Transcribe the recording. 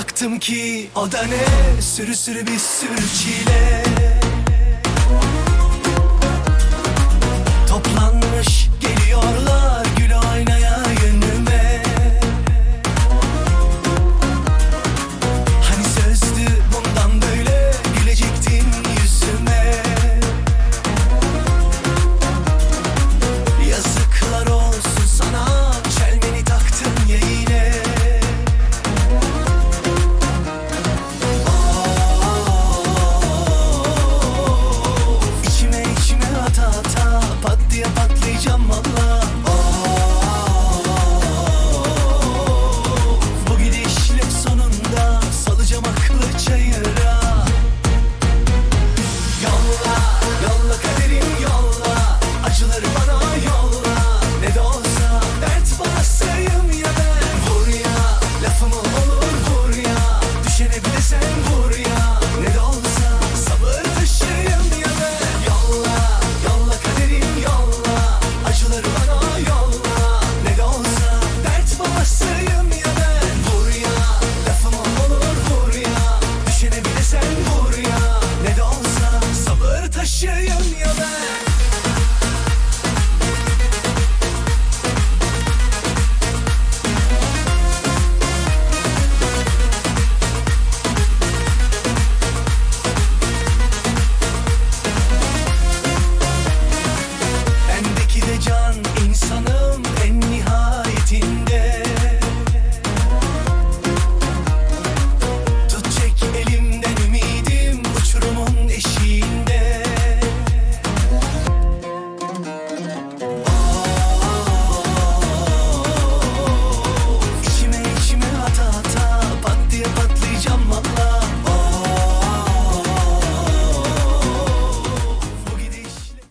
baktım ki o da ne? Sürü sürü bir sürü çile.